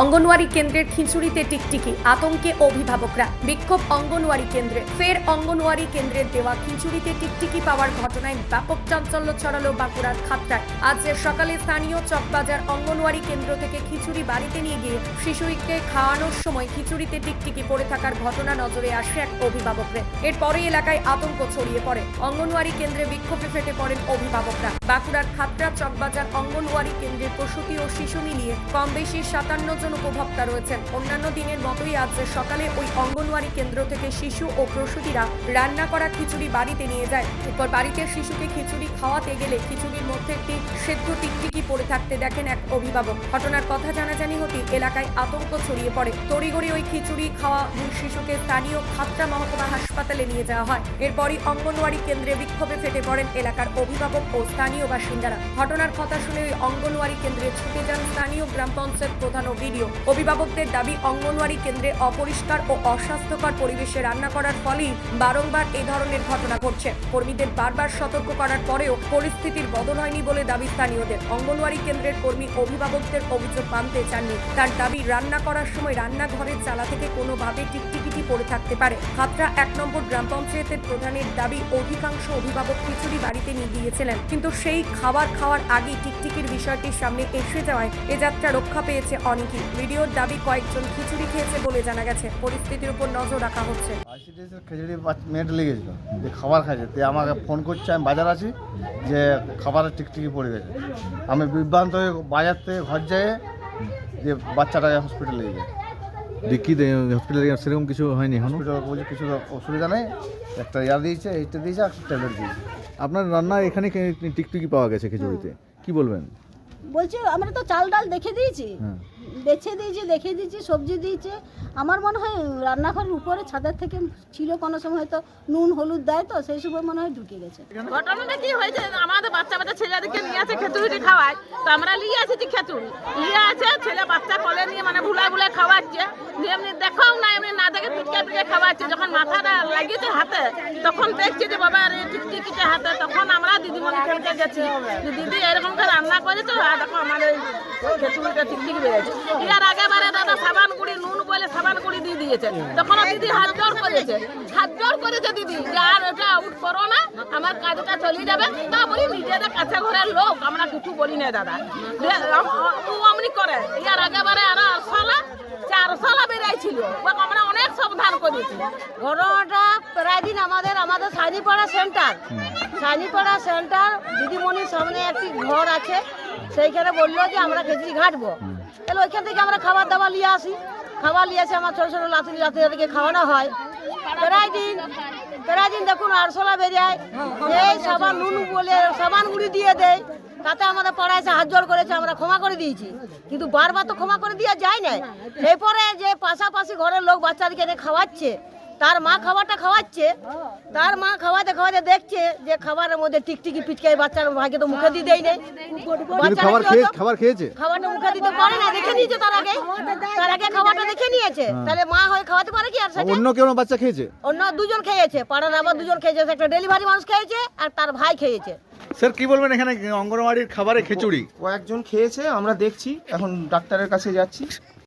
অঙ্গনওয়াড়ি কেন্দ্রের খিচুড়িতে টিকটিকি, আতঙ্কে অভিভাবকরা। বিক্ষোভ অঙ্গনওয়াড়ি কেন্দ্রে। ফের অঙ্গনওয়াড়ি কেন্দ্রের দেওয়া খিচুড়িতে টিকটিকি পাওয়ার ঘটনায় ব্যাপক চাঞ্চল্য ছড়ালো বাঁকুড়ার খাতড়ায় আজ সকালে স্থানীয় চকবাজার অঙ্গনওয়াড়ি কেন্দ্র থেকে খিচুড়ি বাড়িতে নিয়ে গিয়ে শিশুকে খাওয়ানোর সময় খিচুড়িতে টিকটিকি পড়ে থাকার ঘটনা নজরে আসে এক অভিভাবকদের এরপরে এলাকায় আতঙ্ক ছড়িয়ে পড়ে। অঙ্গনওয়াড়ি কেন্দ্রে বিক্ষোভে ফেটে পড়েন অভিভাবকরা। বাঁকুড়ার খাতড়া চকবাজার অঙ্গনওয়াড়ি কেন্দ্রের প্রসূতি ও শিশু মিলিয়ে কম বেশি সাতান্ন জন উপভোক্তা রয়েছেন। অন্যান্য দিনের মতোই আজ সকালে ওই অঙ্গনওয়াড়ি কেন্দ্র থেকে শিশু ও প্রসূতিরা রান্না করা খিচুড়ি বাড়িতে নিয়ে যায়। এরপর বাড়িতে শিশুকে খিচুড়ি খাওয়াতে গেলে খিচুড়ির মধ্যে একটি সেদ্ধ টিকটিকি পড়ে থাকতে দেখেন এক অভিভাবক। ঘটনার কথা জানাজানি হতে এলাকায় আতঙ্ক ছড়িয়ে পড়ে। তড়িঘড়ি ওই খিচুড়ি খাওয়া দুই শিশুকে স্থানীয় খাতড়া মহকুমা হাসপাতালে নিয়ে যাওয়া হয়। এরপরই অঙ্গনওয়াড়ি কেন্দ্রে বিক্ষোভে ফেটে পড়েন এলাকার অভিভাবক ও স্থানীয় বাসিন্দারা। ঘটনার কথা শুনে ওই অঙ্গনওয়াড়ি কেন্দ্রে ছুটে যান স্থানীয় গ্রাম পঞ্চায়েত প্রধান ও ভিডিও। অভিভাবকদের দাবি, অঙ্গনওয়াড়ি কেন্দ্রে অপরিষ্কার ও অস্বাস্থ্যকর পরিবেশে রান্না করার ফলেই বারংবার এই ধরনের ঘটনা ঘটছে। কর্মীদের বারবার সতর্ক করার পরেও পরিস্থিতির বদল হয়নি বলে দাবি স্থানীয়দের। অঙ্গনওয়াড়ি কেন্দ্রের কর্মী অভিভাবকদের অভিযোগ মানতে চাননি। তার দাবি, রান্না করার সময় রান্নাঘরের চালা থেকে কোনোভাবে টিকটিকিটি পড়ে থাকতে পারে। খাতড়া এক নম্বর গ্রাম পঞ্চায়েতের প্রধানের দাবি, অধিকাংশ অভিভাবক খিচুড়ি বাড়িতে নিয়ে গিয়েছিলেন। কিন্তু সেই খাবার খাওয়ার আগে টিকটিকির বিষয়টির সামনে এসে যাওয়ায় এ যাত্রা রক্ষা পেয়েছে অনেকেই ভিডিওর দাবি কয়েকজন খিচুড়ি খেয়েছে বলে জানা গেছে। পরিস্থিতির উপর নজর রাখা হচ্ছে। আইসিডিএসের খিচুড়ি মেয়েটা লেগেছিল যে খাবার খাইছে। তে আমাকে ফোন করছে আমি বাজার আছি যে খাবারের টিকটিকি পড়ে গেছে। আমি বিভ্রান্ত হয়ে বাজার থেকে ঘর যেয়ে যে বাচ্চাটাকে হসপিটালে নিয়ে যায় দেখি হসপিটালে সেরকম কিছু হয়নি এখনও? হসপিটাল বলছে কিছু অসুবিধা নেই একটা ইয়া দিয়েছে এইটা দিয়েছে আর ট্যাবলেট দিয়েছে। আপনার রান্না এখানে টিকটিকি পাওয়া গেছে খিচুড়িতে? কি বলবেন? বলছি আমরা তো চাল ডাল দেখে দিয়েছি। হ্যাঁ। বেছে দিয়েছি, দেখে দিয়েছি, সবজি দিয়েছে। আমার মনে হয় রান্নাঘরের উপরে ছাদের থেকে ছিল কোনো সময় হয়তো নুন, হলুদ দেয় তো, সেই সময় মনে হয় ঢুকে গেছে। ঘটনাটা কি হয়েছে? আমাদের বাচ্চা বাচ্চা ছেলেদেরকে নিয়ে আছে খেতুড়ি খাওয়ায়। তো আমরা নিয়ে আসেছি খেতুড়ি নিয়ে আছে ছেলে বাচ্চা কলে নিয়ে মানে ভুলা ভুলা খাওয়াচ্ছে। এমনি দেখাও না, এমনি না দেখে পিটকে পিটকে খাওয়াচ্ছে। যখন মাথাটা লাগিয়েছে হাতে, তখন দেখছি যে, বাবা, আরে টিকটিকিতে হাতে। তখন আমরা দিদিমণি খেলতে গেছি। দিদি, এরকম করে রান্না করেছ? আর দেখো, আমাদের খেতুড়িটা টিকটিকি বেড়েছে। ইয়ার আগে দাদা সাবান গুঁড়ি নুন বলে সাবান গুঁড়ি দিয়ে দিয়েছে। তখন দিদি হাত জোর করেছে। হাত জোর করেছে দিদি। যে আর এটা আউট করো না আমার কাজটা চলে যাবে। তা বলি নিজেদের কাছে ঘরের লোক আমরা কিছু বলি না দাদা। দিয়ে ও অমনি করে। ইয়ার আগে বারে আর সালা চার সালা বেড়াইছিল আমরা অনেক সাবধান করেছি। ঘটনাটা প্রায় দিন আমাদের আমাদের সেন্টার সেন্টার দিদিমণির সামনে একটি ঘর আছে। সেইখানে বলল যে আমরা খিচড়ি ঘাটবো। তাহলে ওইখান থেকে আমরা খাবার দাবার নিয়ে আসি। খাবার নিয়ে এসে আমার ছোটো ছোটো লাতি তাদেরকে খাওয়ানো হয়। প্রায় দিন প্রায় দিন দেখুন আরশোলা বেরিয়ে এই সাবান নুন বলে সাবান গুঁড়ি দিয়ে দেয়। তাতে আমাদের পাড়ায় এসে হাত জোর করেছে আমরা ক্ষমা করে দিয়েছি। কিন্তু বারবার তো ক্ষমা করে দেওয়া যায় না এরপরে যে পাশাপাশি ঘরের লোক বাচ্চাদেরকে এনে খাওয়াচ্ছে তার মা খাবারটা খাওয়াচ্ছে তার মা খাওয়াতে খাওয়াতে দেখছে যে খাবারের মধ্যে টিকটিকি পিচকে বাচ্চার ভাগে তো মুখে দিয়ে দেয় নেই খাবার খেয়ে খাবার খেয়েছে? খাবারটা মুখে দিতে পারে না দেখে নিয়েছে তার আগে। তার আগে খাবারটা দেখে নিয়েছে। তাহলে মা হয়ে খাওয়াতে পারে কি আর সেটা অন্য কেউ বাচ্চা খেয়েছে? অন্য দুজন খেয়েছে পাড়ার আবার দুজন খেয়েছে একটা ডেলিভারি মানুষ খেয়েছে আর তার ভাই খেয়েছে। স্যার কি বলবেন এখানে অঙ্গনওয়াড়ির খাবারে খিচুড়ি? কয়েকজন খেয়েছে আমরা দেখছি এখন ডাক্তারের কাছে যাচ্ছি।